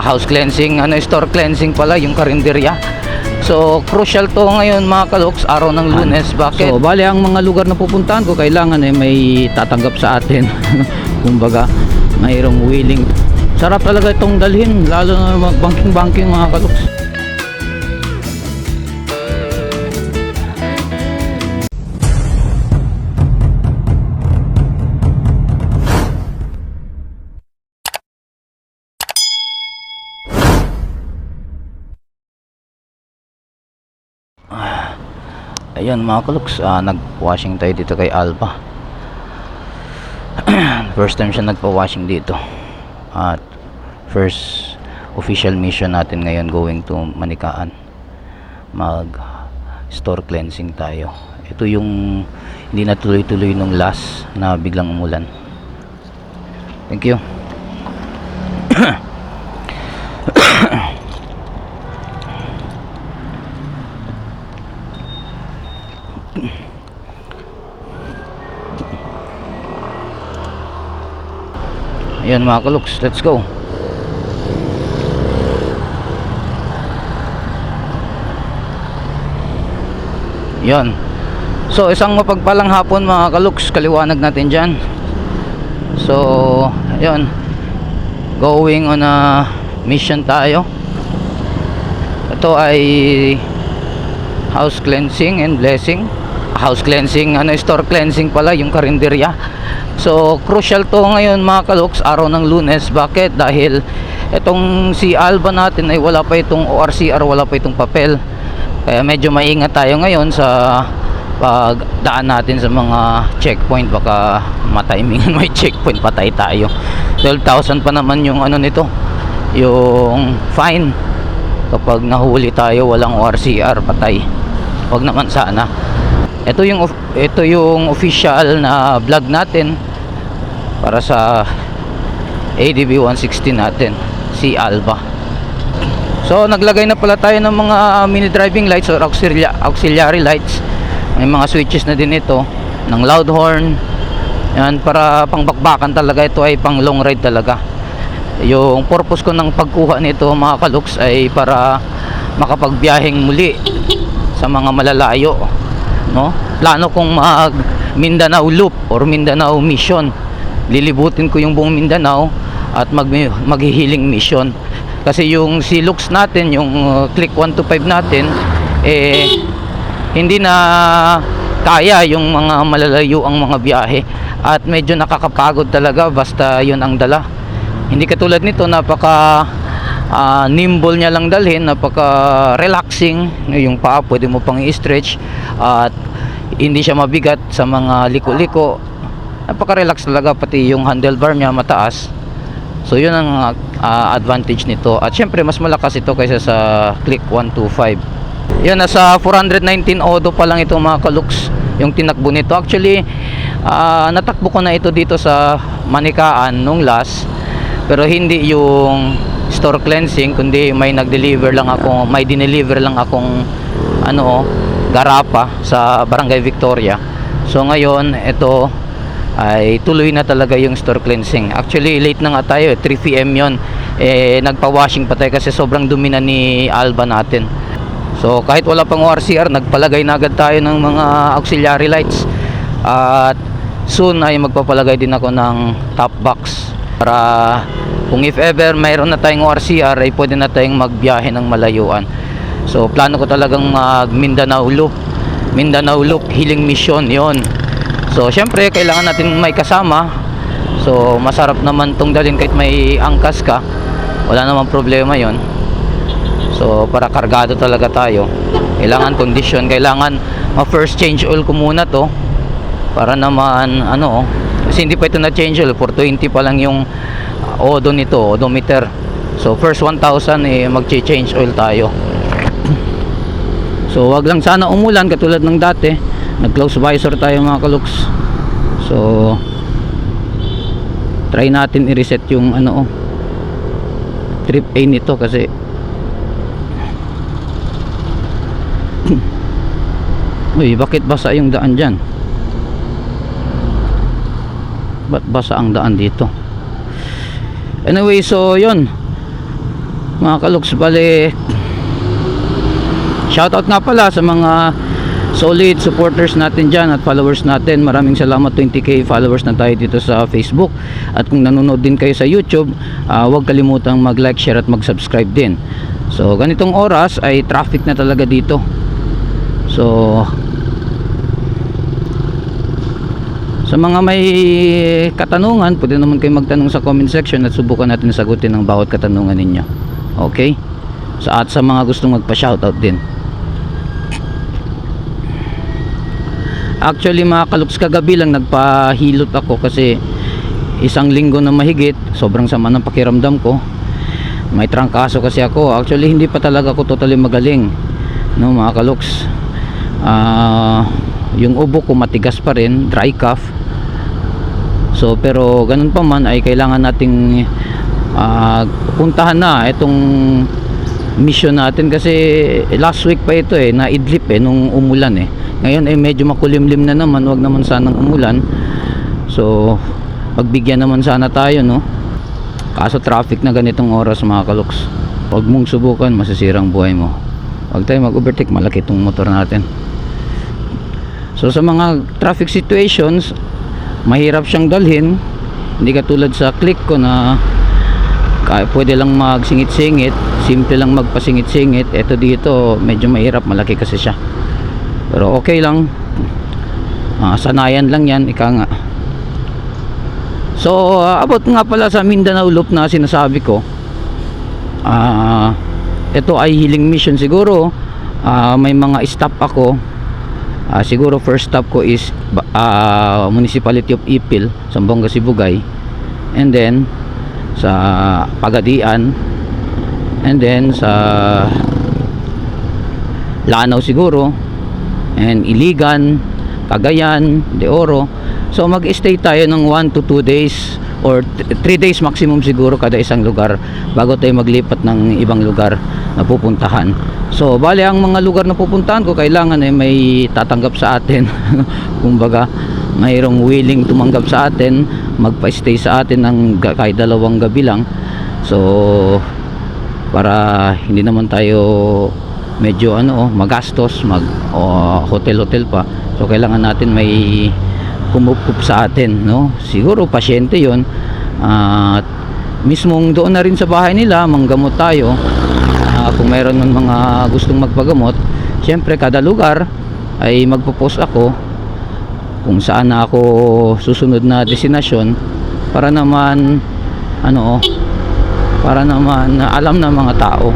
house cleansing, ano, store cleansing pala yung karinderya. So, crucial to ngayon mga kaluks, araw ng lunes. Bakit? So, bali ang mga lugar na pupuntahan ko, kailangan eh may tatanggap sa atin. Kumbaga, mayroong willing. Sarap talaga itong dalhin, lalo na mag-banking-banking mga kaluks. Ayun mga kaluks, ah, nag-washing tayo dito kay Alba. first time siya nagpa-washing dito. At first official mission natin ngayon going to Manikaan. Mag store cleansing tayo. Ito yung hindi na tuloy-tuloy nung last na biglang umulan. Thank you. Ayan mga kaluks, let's go. Yan. So, isang mapagpalang hapon mga kaluks, kaliwanag natin dyan. So, yan. Going on a mission tayo. Ito ay house cleansing and blessing. House cleansing, ano, store cleansing pala yung karinderya. So, crucial to ngayon mga kaluks, araw ng lunes. Bakit? Dahil itong si Alba natin ay wala pa itong ORCR, wala pa itong papel. Kaya medyo maingat tayo ngayon sa pagdaan natin sa mga checkpoint baka matimingan may checkpoint patay tayo 12,000 pa naman yung ano nito yung fine kapag nahuli tayo walang ORCR patay wag naman sana ito yung ito yung official na vlog natin para sa ADB 160 natin si Alba So naglagay na pala tayo ng mga mini driving lights or auxilia- auxiliary lights. May mga switches na din ito ng loud horn. Yan para pangbakbakan talaga ito ay pang long ride talaga. Yung purpose ko ng pagkuha nito mga kaluks ay para makapagbiyaheng muli sa mga malalayo, no? Plano kong mag Mindanao loop or Mindanao mission. Lilibutin ko yung buong Mindanao at mag maghihiling mission. Kasi yung si Lux natin yung uh, click 125 natin eh hindi na kaya yung mga malalayo ang mga biyahe. At medyo nakakapagod talaga basta yun ang dala. Hindi katulad nito napaka ah, nimble niya lang dalhin napaka relaxing. Yung paa pwede mo pang i-stretch at hindi siya mabigat sa mga liko-liko napaka relax talaga pati yung handlebar niya mataas So yun ang ah, advantage nito. At syempre mas malakas ito kaysa sa Click 125. Yan nasa 419 odo pa lang ito mga kaluks yung tinakbo nito. Actually ah, natakbo ko na ito dito sa Manikaan nung last pero hindi yung store cleansing kundi may nag-deliver lang ako, may dineliver lang akong ano garapa sa Barangay Victoria. So ngayon ito ay tuloy na talaga yung store cleansing. Actually, late na nga tayo, eh, 3 p.m. yon Eh, nagpa-washing pa tayo kasi sobrang dumi na ni Alba natin. So, kahit wala pang ORCR, nagpalagay na agad tayo ng mga auxiliary lights. At soon ay magpapalagay din ako ng top box para kung if ever mayroon na tayong ORCR ay pwede na tayong magbiyahe ng malayuan. So, plano ko talagang mag Mindanao Loop. Mindanao Loop Healing Mission yon So, syempre, kailangan natin may kasama. So, masarap naman tong dalhin kahit may angkas ka. Wala namang problema yon So, para kargado talaga tayo. Kailangan condition. Kailangan ma-first change oil ko muna to. Para naman, ano, kasi hindi pa ito na-change oil. 420 pa lang yung odo nito, odometer. So, first 1,000 eh, mag-change oil tayo. So, wag lang sana umulan katulad ng dati nag close visor tayo mga kaluks. So try natin i-reset yung ano oh, trip A nito kasi uy bakit basa yung daan dyan? Ba't basa ang daan dito? Anyway so yon mga kaluks bale shoutout nga pala sa mga solid supporters natin dyan at followers natin maraming salamat 20k followers na tayo dito sa Facebook at kung nanonood din kayo sa YouTube ah, huwag kalimutang mag like share at mag subscribe din so ganitong oras ay traffic na talaga dito so sa mga may katanungan, pwede naman kayo magtanong sa comment section at subukan natin sagutin ang bawat katanungan ninyo. Okay? Sa at sa mga gustong magpa-shoutout din. Actually mga kaluks kagabi lang nagpahilot ako kasi isang linggo na mahigit, sobrang sama ng pakiramdam ko. May trangkaso kasi ako. Actually hindi pa talaga ako totally magaling. No mga kaluks. Ah, yung ubo ko matigas pa rin, dry cough. So pero ganun pa man ay kailangan nating ah, puntahan na itong mission natin kasi last week pa ito eh naidlip eh nung umulan eh. Ngayon ay medyo makulimlim na naman, wag naman sanang umulan. So pagbigyan naman sana tayo no. Kaso traffic na ganitong oras mga kaluks. Huwag mong subukan, masisirang buhay mo. Huwag tayo mag-overtake, malaki itong motor natin. So sa mga traffic situations, mahirap siyang dalhin. Hindi katulad sa click ko na kaya pwede lang magsingit-singit, simple lang magpasingit-singit. Ito dito, medyo mahirap, malaki kasi siya. Pero okay lang. Ah, sanayan lang yan, ika nga. So, ah, abot nga pala sa Mindanao Loop na sinasabi ko. Ah, ito ay healing mission siguro. Ah, may mga stop ako. Ah, siguro first stop ko is ah, Municipality of Ipil, Zamboanga Sibugay. And then sa Pagadian and then sa Lanao siguro and Iligan, Cagayan, De Oro. So mag-stay tayo ng 1 to 2 days or 3 days maximum siguro kada isang lugar bago tayo maglipat ng ibang lugar na pupuntahan. So bali ang mga lugar na pupuntahan ko kailangan ay may tatanggap sa atin. Kumbaga mayroong willing tumanggap sa atin, magpa-stay sa atin ng kahit dalawang gabi lang. So para hindi naman tayo medyo ano oh, magastos mag hotel hotel pa. So kailangan natin may kumukup sa atin no? Siguro pasyente yon at mismong doon na rin sa bahay nila manggamot tayo. Ah, kung mayroon ng mga gustong magpagamot syempre kada lugar ay magpo-post ako kung saan na ako susunod na destinasyon para naman ano oh, para naman alam ng mga tao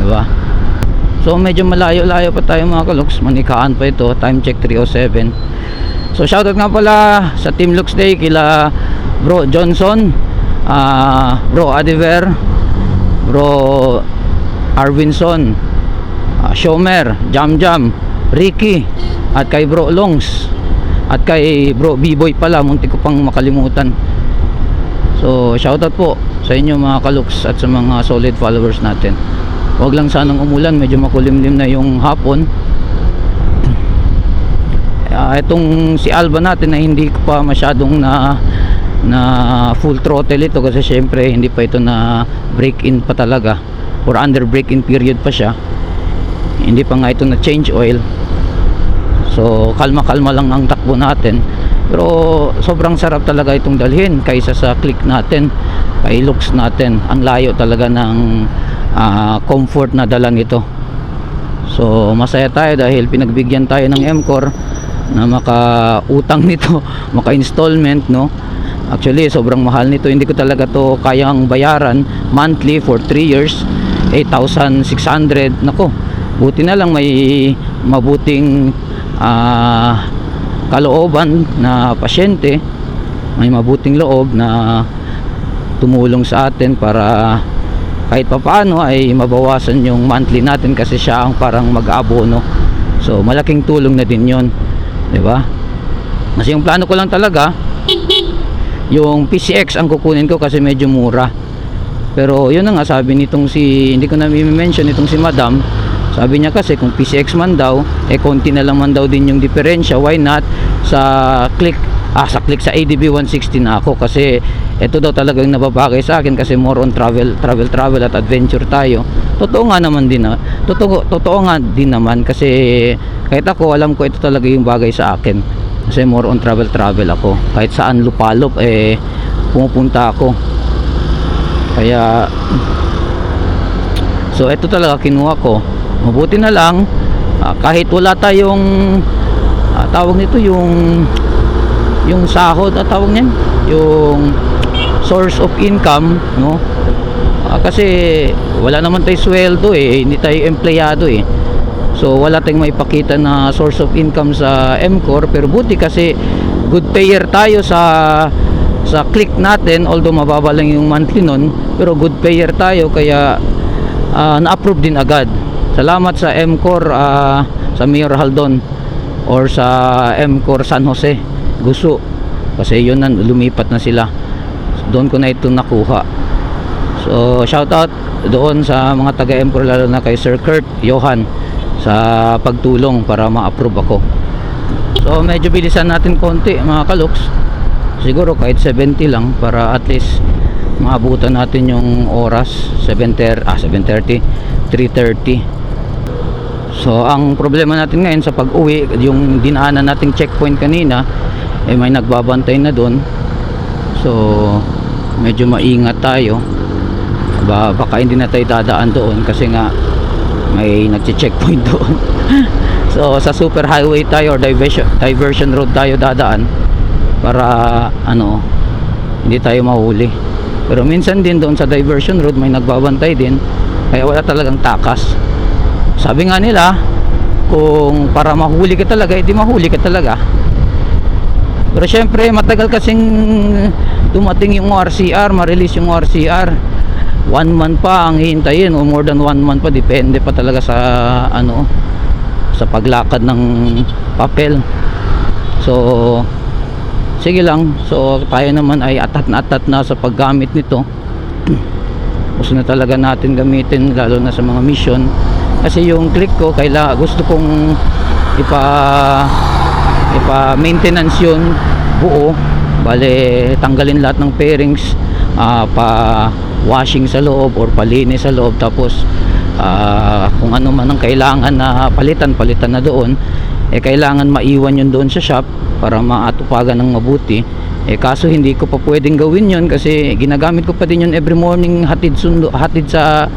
di ba so medyo malayo-layo pa tayo mga kaluks. Manikaan pa ito. Time check 307 so shoutout nga pala sa Team Lux Day kila bro Johnson ah bro Adiver bro Arvinson uh, Shomer Jam Jam Ricky at kay bro Longs at kay bro B-Boy pala. Muntik ko pang makalimutan. So, shoutout po sa inyo mga kaluks at sa mga solid followers natin. Huwag lang sanang umulan, medyo makulimlim na yung hapon. Ah, itong si Alba natin na hindi pa masyadong na na full throttle ito kasi syempre hindi pa ito na break in pa talaga. Or under break in period pa siya. Hindi pa nga ito na change oil. So kalma kalma lang ang takbo natin. Pero sobrang sarap talaga itong dalhin kaysa sa click natin kay looks natin ang layo talaga ng ah, comfort na dala nito. So masaya tayo dahil pinagbigyan tayo ng MCOR na maka-utang nito maka-installment no? Actually sobrang mahal nito. Hindi ko talaga to kayang bayaran monthly for 3 years 8,600 nako buti na lang may mabuting ah, kalooban na pasyente. May mabuting loob na tumulong sa atin para kahit papaano ay mabawasan yung monthly natin kasi siya ang parang mag-aabono so malaking tulong na din di ba? Kasi yung plano ko lang talaga yung PCX ang kukunin ko kasi medyo mura. Pero yun na nga sabi nitong si hindi ko na i-mention itong si madam. Sabi niya kasi kung PCX man daw eh konti na lang man daw din yung diferensya. Why not? Sa click ah sa click sa ADB 160 na ako. Kasi ito daw talaga yung nababagay sa akin kasi more on travel travel travel at adventure tayo. Totoo nga naman din na totoo totoo nga din naman kasi kahit ako alam ko ito talaga yung bagay sa akin. Kasi more on travel travel ako. Kahit saan lupalop eh pumupunta ako. Kaya so ito talaga kinuha ko. Mabuti na lang ah, kahit wala tayong ah, tawag nito yung yung sahod at tawag niyan? Yung source of income no? Ah, kasi wala naman tayo sweldo eh. Hindi tayo empleyado eh. So wala tayong maipakita na source of income sa MCOR pero buti kasi good payer tayo sa sa click natin although mababa lang yung monthly nun pero good payer tayo kaya ah, na-approve din agad. Salamat sa MCOR ah, sa Mayor Haldon or sa MCOR San Jose. Guso kasi yun lumipat na sila doon ko na ito nakuha. So shout out doon sa mga taga MCOR lalo na kay Sir Kurt Johan sa pagtulong para ma-approve ako. So medyo bilisan natin konti mga kaloks siguro kahit 70 lang para at least maabutan natin yung oras. 7.30 ah 7.30 3.30 So ang problema natin ngayon sa pag-uwi, yung dinaanan nating checkpoint kanina, eh may nagbabantay na doon. So medyo maingat tayo. Ba, baka hindi na tayo dadaan doon kasi nga may nagche-checkpoint doon. so sa super highway tayo or diversion, diversion road tayo dadaan para ano hindi tayo mahuli. Pero minsan din doon sa diversion road may nagbabantay din kaya wala talagang takas sabi nga nila kung para mahuli ka talaga edi mahuli ka talaga pero syempre matagal kasing dumating yung RCR ma-release yung RCR one month pa ang hihintayin o more than one month pa depende pa talaga sa ano sa paglakad ng papel. So sige lang. So tayo naman ay atat na atat na sa paggamit nito. Gusto na talaga natin gamitin lalo na sa mga mission. Kasi yung click ko kaila gusto kong ipa ipa maintenance yun buo bale tanggalin lahat ng pairings ah, pa washing sa loob or palinis sa loob. Tapos ah, kung ano man ang kailangan na palitan palitan na doon. Eh kailangan maiwan yun doon sa shop para maatupagan ng mabuti. Eh kaso hindi ko pa pwedeng gawin yun kasi ginagamit ko pa din yun every morning hatid sundo hatid sa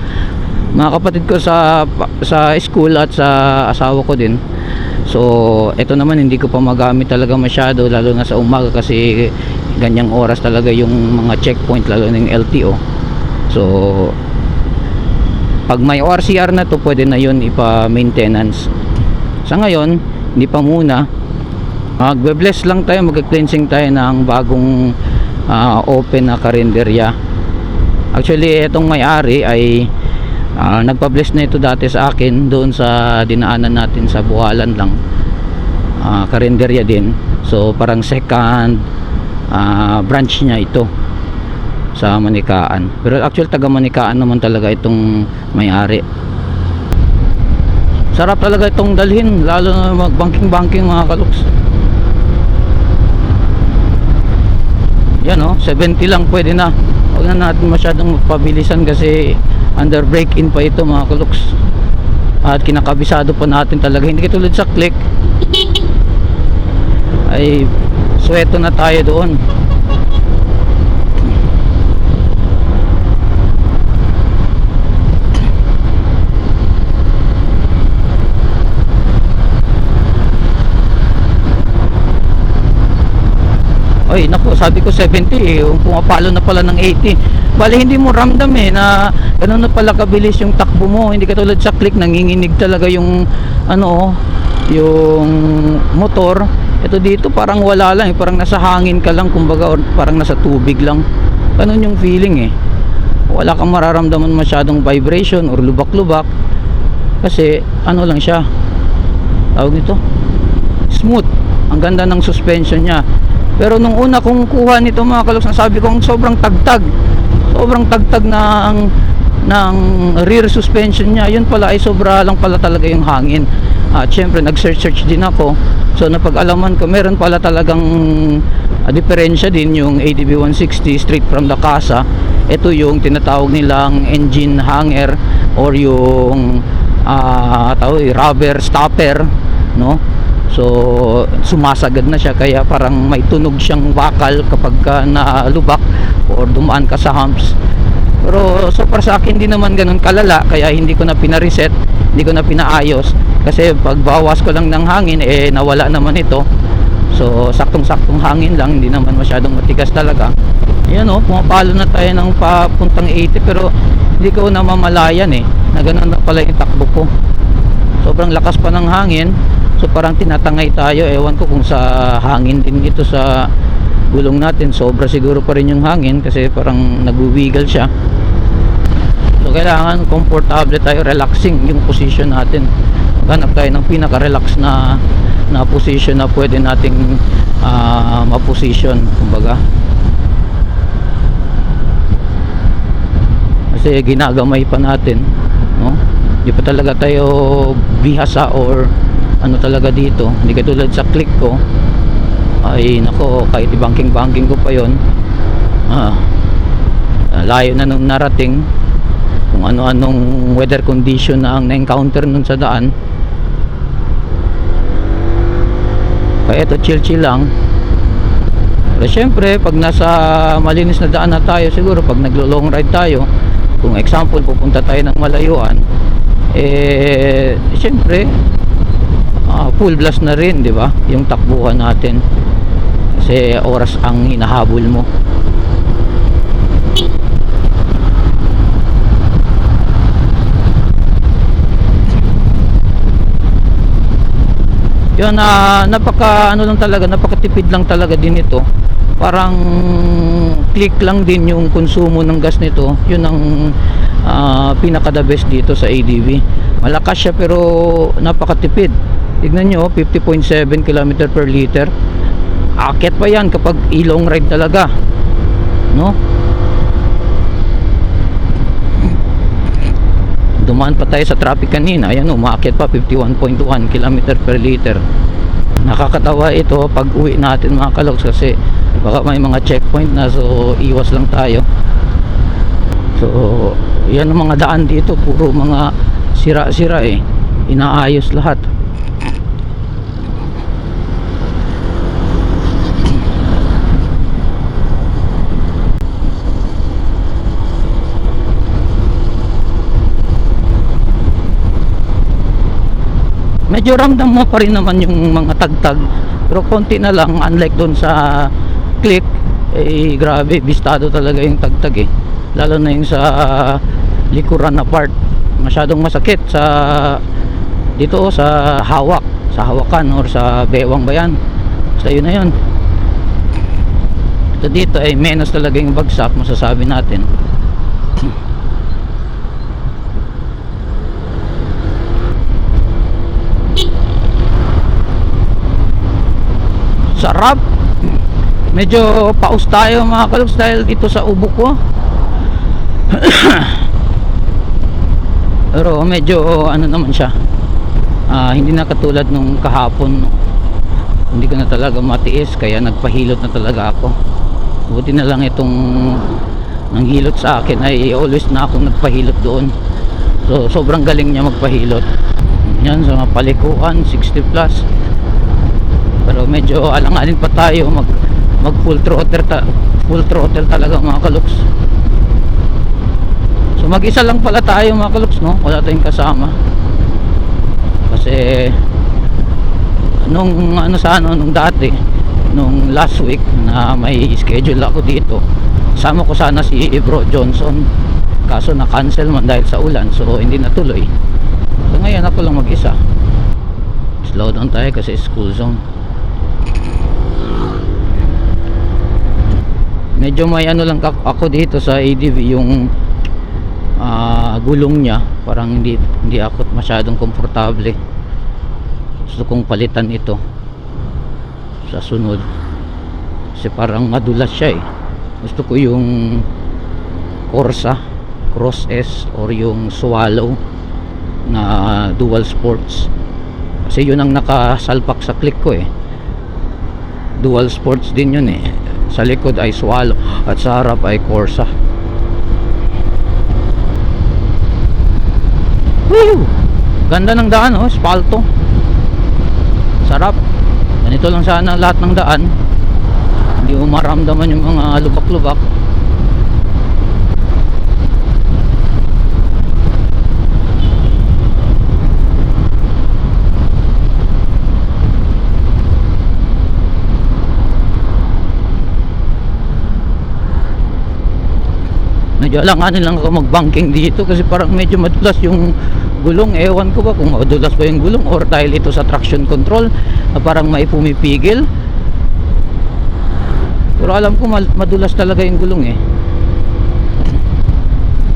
mga kapatid ko sa sa school at sa asawa ko din so ito naman hindi ko pa magamit talaga masyado lalo na sa umaga kasi ganyang oras talaga yung mga checkpoint lalo na yung LTO so pag may ORCR na to pwede na yun ipa maintenance sa ngayon hindi pa muna. Magbe-bless lang tayo mag-cleansing tayo ng bagong ah, open na karinderya. Actually itong may-ari ay Ah, nagpa-bless na ito dati sa akin doon sa dinaanan natin sa Buhalan lang. Ah, karinderya din. So parang second ah, branch niya ito sa Manikaan. Pero actual taga Manikaan naman talaga itong may-ari. Sarap talaga itong dalhin lalo na mag banking-banking mga kaluks. Yan oh, 70 lang pwede na. Huwag na natin masyadong magpabilisan kasi under break-in pa ito mga kaluks. At kinakabisado pa natin talaga. Hindi katulad sa click. Ay sweto na tayo doon. Ay, naku, sabi ko 70 eh, pumapalo na pala ng 80. Bali, hindi mo ramdam eh, na gano'n na pala kabilis yung takbo mo. Hindi katulad sa click, nanginginig talaga yung, ano, yung motor. Ito dito, parang wala lang eh, parang nasa hangin ka lang, kumbaga, or parang nasa tubig lang. Ganun yung feeling eh. Wala kang mararamdaman masyadong vibration or lubak-lubak. Kasi, ano lang siya, tawag nito, smooth. Ang ganda ng suspension niya. Pero nung una kong kuha nito mga kaloks, sabi kong sobrang tagtag. Sobrang tagtag ng ng rear suspension niya. Yun pala ay sobra lang pala talaga yung hangin. At syempre nag-search search din ako. So napag-alaman ko meron pala talagang A diferensya din yung ADB 160 straight from the casa. Ito yung tinatawag nilang engine hanger or yung ah tawag, rubber stopper, no? So sumasagad na siya kaya parang may tunog siyang bakal kapag ka nalubak or dumaan ka sa humps. Pero so para sa akin hindi naman ganun kalala kaya hindi ko na pina-reset, hindi ko na pinaayos kasi pagbawas ko lang ng hangin eh nawala naman ito. So saktong-saktong hangin lang, hindi naman masyadong matigas talaga. Ayan oh, pumapalo na tayo ng papuntang 80 pero hindi ko namamalayan eh na ganun na pala yung takbo ko. Sobrang lakas pa ng hangin. So parang tinatangay tayo. Ewan ko kung sa hangin din ito sa gulong natin. Sobra siguro pa rin yung hangin kasi parang nagwiwiggle siya. So kailangan komportable tayo, relaxing yung position natin. Maghanap tayo ng pinaka-relax na na position na pwede nating ah, ma-position kumbaga. Kasi ginagamay pa natin, no? Hindi pa talaga tayo bihasa or ano talaga dito. Hindi katulad sa click ko. Ay nako, kahit i-banking-banking ko pa 'yon. Ah, layo na nung narating kung ano-anong weather condition na ang na-encounter nun sa daan kaya ito chill chill lang pero syempre pag nasa malinis na daan na tayo siguro pag naglo long ride tayo kung example pupunta tayo ng malayuan eh syempre ah, full blast na rin di ba? Yung takbuhan natin. Kasi oras ang hinahabol mo. Yun na napaka ano lang talaga napakatipid lang talaga din ito. Parang click lang din yung konsumo ng gas nito. Yun ang ah, pinaka the best dito sa ADV malakas siya pero napakatipid tignan nyo 50.7 km per liter. Akit pa yan kapag ilong ride talaga. No? Dumaan pa tayo sa traffic kanina. Ayan umakyat pa 51.1 km per liter. Nakakatawa ito pag uwi natin mga kalogs kasi baka may mga checkpoint na so iwas lang tayo. So yan ang mga daan dito. Puro mga sira-sira eh. Inaayos lahat medyo ramdam mo pa rin naman yung mga tagtag. Pero konti na lang unlike doon sa click eh grabe bistado talaga yung tagtag eh. Lalo na yung sa likuran na part. Masyadong masakit sa dito sa hawak. Sa hawakan or sa bewang bayan basta yun na yun. Ito dito ay menos talaga yung bagsak masasabi natin sarap. Medyo paus tayo mga kalugs dahil dito sa ubo ko. Pero medyo ano naman siya. Ah, hindi na katulad nung kahapon. Hindi ko na talaga matiis kaya nagpahilot na talaga ako. Buti na lang itong nanghilot sa akin ay always na ako nagpahilot doon. So sobrang galing niya magpahilot. Yan sa mga palikuan 60 plus pero medyo alanganin pa tayo mag mag full throttle ta, full throttle talaga mga kaluks. So mag isa lang pala tayo mga kaluks no? Wala tayong kasama. Kasi nung ano sa ano nung dati nung last week na may schedule ako dito sama ko sana si Bro Johnson. Kaso na cancel man dahil sa ulan so hindi natuloy. So ngayon ako lang mag isa slow down tayo kasi school zone medyo may ano lang ako dito sa ADV yung ah, gulong niya. Parang hindi hindi ako masyadong komportable. Gusto kong palitan ito sa sunod. Kasi parang madulas siya eh. Gusto ko yung Corsa Cross S or yung Swallow na dual sports. Kasi yun ang nakasalpak sa click ko eh dual sports din yun eh sa likod ay Swallow at sa harap ay Corsa Woo! Ganda ng daan oh, spalto. Sarap. Ganito lang sana lahat ng daan. Hindi mo maramdaman yung mga lubak-lubak. Medyo alanganin lang ako mag-banking dito kasi parang medyo madulas yung gulong. Ewan ko ba kung madulas ba yung gulong or dahil ito sa traction control na parang may pumipigil. Pero alam ko madulas talaga yung gulong eh.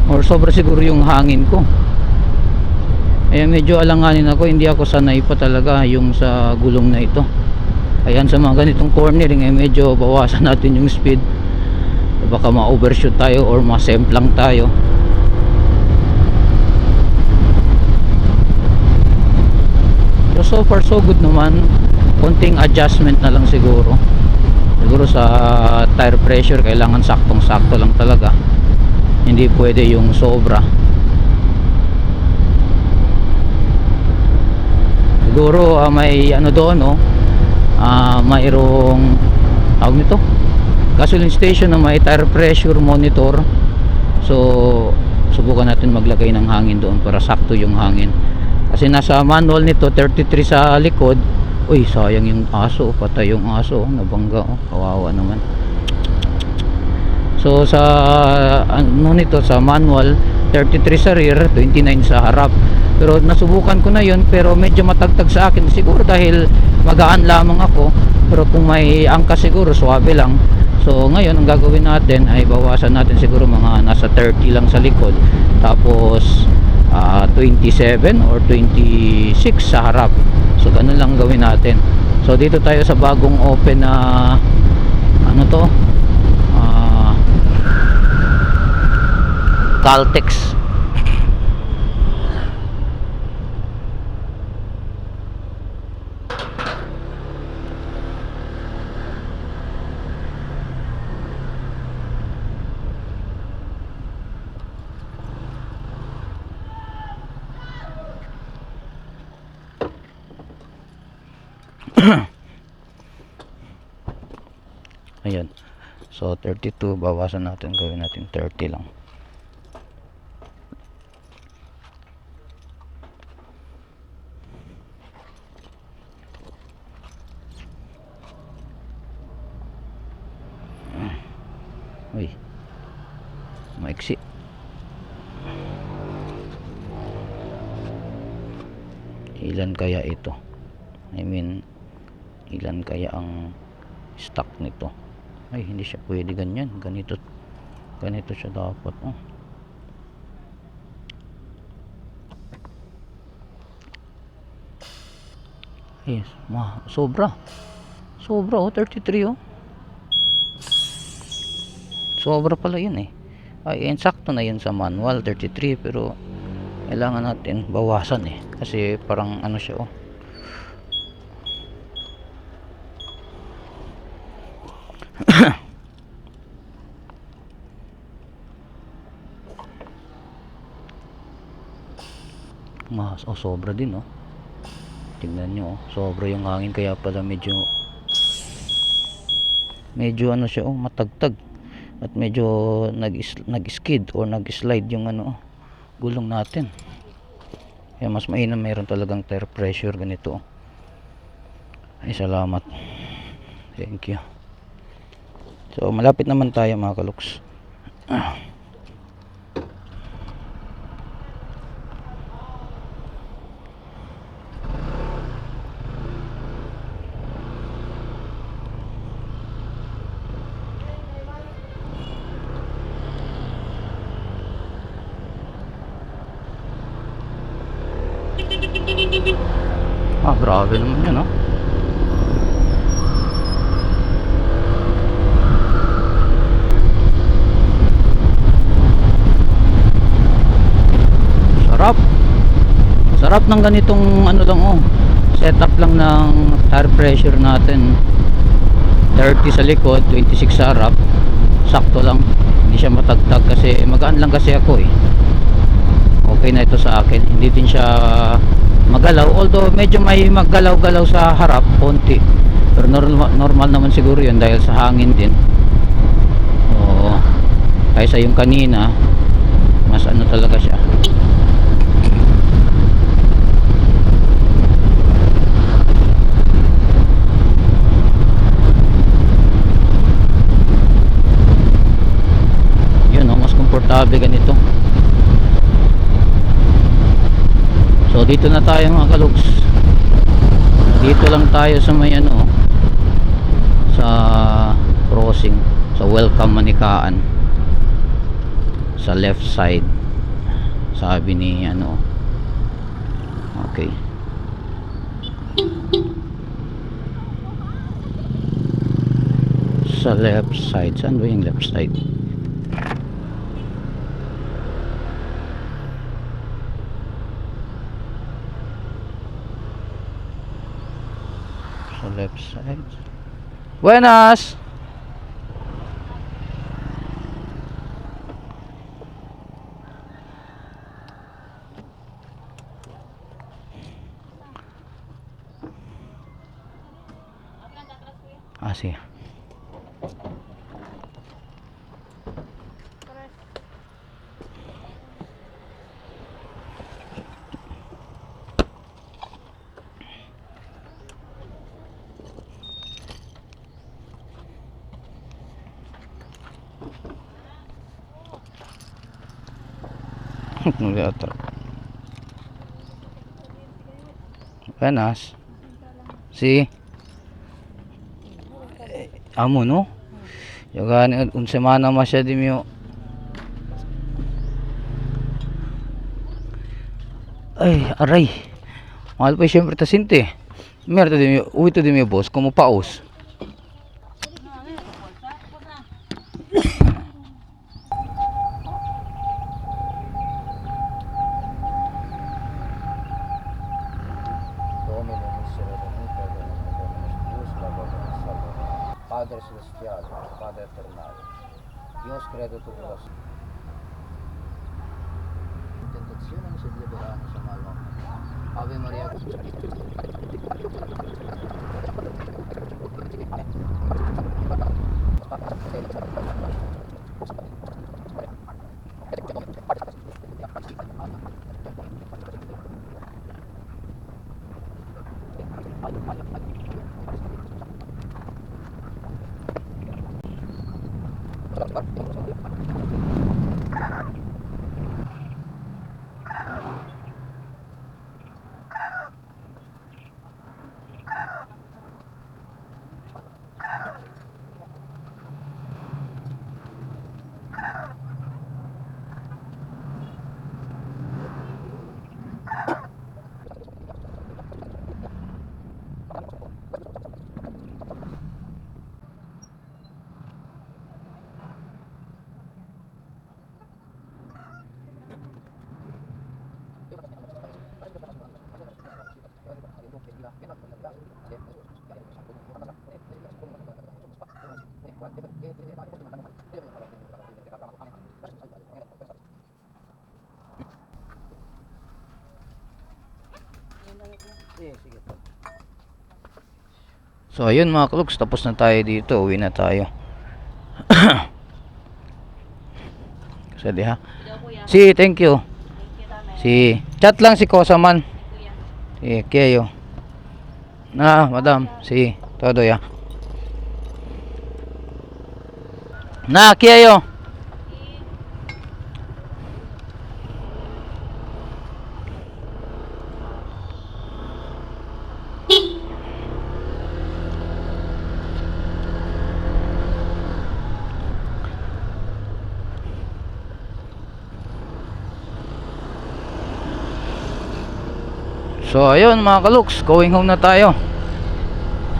Or sobra siguro yung hangin ko. Kaya medyo alanganin ako. Hindi ako sanay pa talaga yung sa gulong na ito. Ayan sa mga ganitong cornering eh medyo bawasan natin yung speed baka ma-overshoot tayo or ma-semplang tayo. So so far so good naman. Konting adjustment na lang siguro. Siguro sa tire pressure kailangan saktong sakto lang talaga. Hindi pwede yung sobra. Siguro ah, may ano doon no ah mayroong tawag nito gasoline station na may tire pressure monitor. So subukan natin maglagay ng hangin doon para sakto yung hangin. Kasi nasa manual nito 33 sa likod. Uy sayang yung aso patay yung aso. Nabangga oh kawawa naman. So sa ano nito sa manual 33 sa rear 29 sa harap. Pero nasubukan ko na yun pero medyo matagtag sa akin. Siguro dahil magaan lamang ako pero kung may angka siguro swabe lang so ngayon ang gagawin natin ay bawasan natin siguro mga nasa 30 lang sa likod. Tapos ah, 27 or 26 sa harap. So ganun lang gawin natin. So dito tayo sa bagong open na ano to? Ah Caltex Ayan. So 32 bawasan natin gawin natin 30 lang. Uy. Maiksi. Ilan kaya ito? I mean, ilan kaya ang stock nito? ay hindi siya pwede ganyan ganito ganito siya dapat oh. yes ma sobra sobra oh 33 oh. Sobra pala yun eh. Ay insakto na yun sa manual 33 pero kailangan natin bawasan eh. Kasi parang ano siya oh mas oh sobra din oh. Tignan nyo oh. Sobra yung hangin kaya pala medyo medyo ano siya oh matagtag. At medyo nag nag-skid or nag-slide yung ano oh, gulong natin. Kaya mas mainam meron talagang tire pressure ganito oh. ay salamat. Thank you. So malapit naman tayo mga kaluks. ah. Ah, grabe naman yun, oh. Sarap. Sarap ng ganitong ano lang, oh. Setup lang ng tire pressure natin. 30 sa likod 26 sa harap sakto lang hindi siya matagtag kasi magaan lang kasi ako eh okay na ito sa akin hindi din siya magalaw. Although medyo may maggalaw-galaw sa harap konti. Pero normal, normal naman siguro yun dahil sa hangin din. Oo. Kaysa yung kanina mas ano talaga siya. Yun oh, mas komportable ganito so dito na tayo mga kalugs dito lang tayo sa may ano sa crossing sa welcome manikaan. Sa left side sabi ni ano okay. Sa left side saan ba yung left side sa left side buenas Ah, Teatro. Buenas. Si. Amo no? Yogan un semana más siya di mio. Ay, aray. Mahal pa siyempre ta sinte. Merda di mio, uwi mio boss, como paus. Padre δεσπιάδες, Padre ευτερνάδες. Dios credo tu voz. Tentazione non si deve dare, insomma, allora. Ave Maria. So ayun mga klugs, tapos na tayo dito, uwi na tayo. Kasi ha. Si, thank you. Si, chat lang si Kosaman. Si, kayo. Na, madam, si, todo ya. Na, kayo. So ayun mga kaluks, going home na tayo.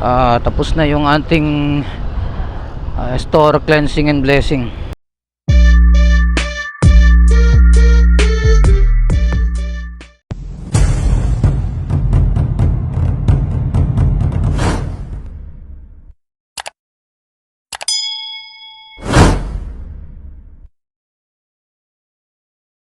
Ah, tapos na yung ating ah, store cleansing and blessing.